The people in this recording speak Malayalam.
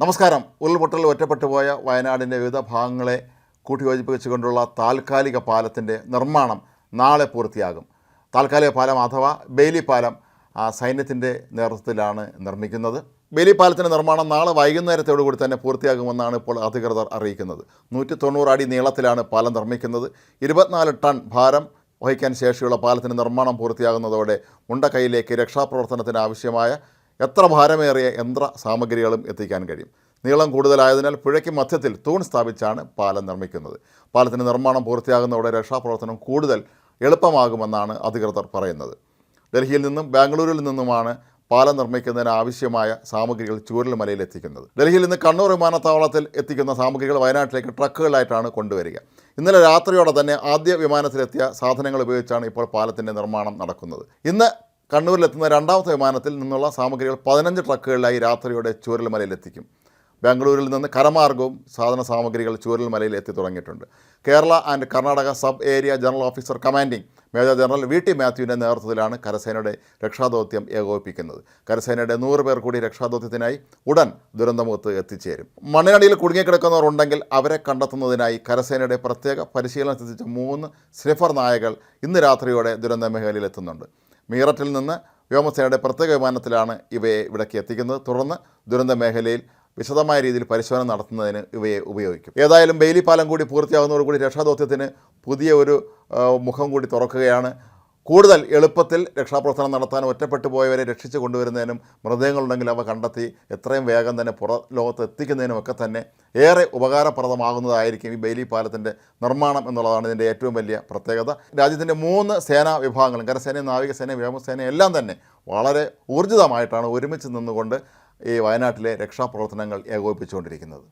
നമസ്കാരം. ഉരുൾപൊട്ടൽ ഒറ്റപ്പെട്ടു പോയ വയനാടിന്റെ വിവിധ ഭാഗങ്ങളെ കൂട്ടിയോജിപ്പിച്ചുകൊണ്ടുള്ള താൽക്കാലിക പാലത്തിന്റെ നിർമ്മാണം നാളെ പൂർത്തിയാകും. താൽക്കാലിക പാലം അഥവാ ബെയിലി പാലം സൈന്യത്തിന്റെ നേതൃത്വത്തിലാണ് നിർമ്മിക്കുന്നത്. ബെയിലി പാലത്തിന്റെ നിർമ്മാണം നാളെ വൈകുന്നേരത്തോടുകൂടി തന്നെ പൂർത്തിയാകുമെന്നാണ് ഇപ്പോൾ അധികൃതർ അറിയിക്കുന്നത്. നൂറ്റി തൊണ്ണൂറ് അടി നീളത്തിലാണ് പാലം നിർമ്മിക്കുന്നത്. ഇരുപത്തിനാല് ടൺ ഭാരം വഹിക്കാൻ ശേഷിയുള്ള പാലത്തിന്റെ നിർമ്മാണം പൂർത്തിയാകുന്നതോടെ മുണ്ടക്കൈയിലേക്ക് രക്ഷാപ്രവർത്തനത്തിന് ആവശ്യമായ എത്ര ഭാരമേറിയ യന്ത്ര സാമഗ്രികളും എത്തിക്കാൻ കഴിയും? നീളം കൂടുതലായതിനാൽ പുഴയ്ക്ക് മധ്യത്തിൽ തൂൺ സ്ഥാപിച്ചാണ് പാലം നിർമ്മിക്കുന്നത്. പാലത്തിന്റെ നിർമ്മാണം പൂർത്തിയാകുന്നതോടെ രക്ഷാപ്രവർത്തനം കൂടുതൽ എളുപ്പമാകുമെന്നാണ് അധികൃതർ പറയുന്നത്. ഡൽഹിയിൽ നിന്നും ബാംഗ്ലൂരിൽ നിന്നുമാണ് പാലം നിർമ്മിക്കുന്നതിന് ആവശ്യമായ സാമഗ്രികൾ ചൂരൽമലയിൽ എത്തിക്കുന്നത്. ഡൽഹിയിൽ നിന്ന് കണ്ണൂർ വിമാനത്താവളത്തിൽ എത്തിക്കുന്ന സാമഗ്രികൾ വയനാട്ടിലേക്ക് ട്രക്കുകളായിട്ടാണ് കൊണ്ടുവരിക. ഇന്നലെ രാത്രിയോടെ തന്നെ ആദ്യ വിമാനത്തിലെത്തിയ സാധനങ്ങൾ ഉപയോഗിച്ചാണ് ഇപ്പോൾ പാലത്തിന്റെ നിർമ്മാണം നടക്കുന്നത്. ഇന്ന് കണ്ണൂരിലെത്തുന്ന രണ്ടാമത്തെ വിമാനത്തിൽ നിന്നുള്ള സാമഗ്രികൾ പതിനഞ്ച് ട്രക്കുകളിലായി രാത്രിയോടെ ചൂരൽമലയിൽ എത്തിക്കും ബാംഗ്ലൂരിൽ നിന്ന് കരമാർഗവും സാധന സാമഗ്രികൾ ചൂരൽമലയിൽ എത്തി തുടങ്ങിയിട്ടുണ്ട്. Kerala and Karnataka sub area general officer commanding major general V T മാത്യുവിന്റെ നേതൃത്വത്തിലാണ് കരസേനയുടെ രക്ഷാദൗത്യം ഏകോപിപ്പിക്കുന്നത്. കരസേനയുടെ നൂറ് പേർ കൂടി രക്ഷാദൗത്യത്തിനായി ഉടൻ ദുരന്തമുഖത്ത് എത്തിച്ചേരും. മണ്ണിനടിയിൽ കുടുങ്ങിക്കിടക്കുന്നവർ ഉണ്ടെങ്കിൽ അവരെ കണ്ടെത്തുന്നതിനായി കരസേനയുടെ പ്രത്യേക പരിശീലനം സിദ്ധിച്ച മൂന്ന് സ്നിഫർ നായകൾ ഇന്ന് രാത്രിയോടെ ദുരന്ത മേഖലയിൽ എത്തുന്നുണ്ട്. മീററ്റിൽ നിന്ന് വ്യോമസേനയുടെ പ്രത്യേക വിമാനത്തിലാണ് ഇവയെ ഇവിടേക്ക് എത്തിക്കുന്നത്. തുടർന്ന് ദുരന്ത മേഖലയിൽ വിശദമായ രീതിയിൽ പരിശോധന നടത്തുന്നതിന് ഇവയെ ഉപയോഗിക്കും. ഏതായാലും ബെയിലി പാലം കൂടി പൂർത്തിയാകുന്നതോടുകൂടി രക്ഷാദൗത്യത്തിന് പുതിയ ഒരു മുഖം കൂടി തുറക്കുകയാണ്. കൂടുതൽ എളുപ്പത്തിൽ രക്ഷാപ്രവർത്തനം നടത്താൻ ഒറ്റപ്പെട്ടു പോയവരെ രക്ഷിച്ചു കൊണ്ടുവരുന്നതിനും മൃതദേഹങ്ങളുണ്ടെങ്കിൽ അവ കണ്ടെത്തി എത്രയും വേഗം തന്നെ പുറ ലോകത്ത് എത്തിക്കുന്നതിനുമൊക്കെ തന്നെ ഏറെ ഉപകാരപ്രദമാകുന്നതായിരിക്കും ഈ ബെയിലി പാലത്തിന്റെ നിർമ്മാണം എന്നുള്ളതാണ് ഇതിന്റെ ഏറ്റവും വലിയ പ്രത്യേകത. രാജ്യത്തിന്റെ മൂന്ന് സേനാ വിഭാഗങ്ങളും കരസേനയും നാവികസേനയും വ്യോമസേനയും എല്ലാം തന്നെ വളരെ ഊർജിതമായിട്ടാണ് ഒരുമിച്ച് നിന്നുകൊണ്ട് ഈ വയനാട്ടിലെ രക്ഷാപ്രവർത്തനങ്ങൾ ഏകോപിപ്പിച്ചുകൊണ്ടിരിക്കുന്നത്.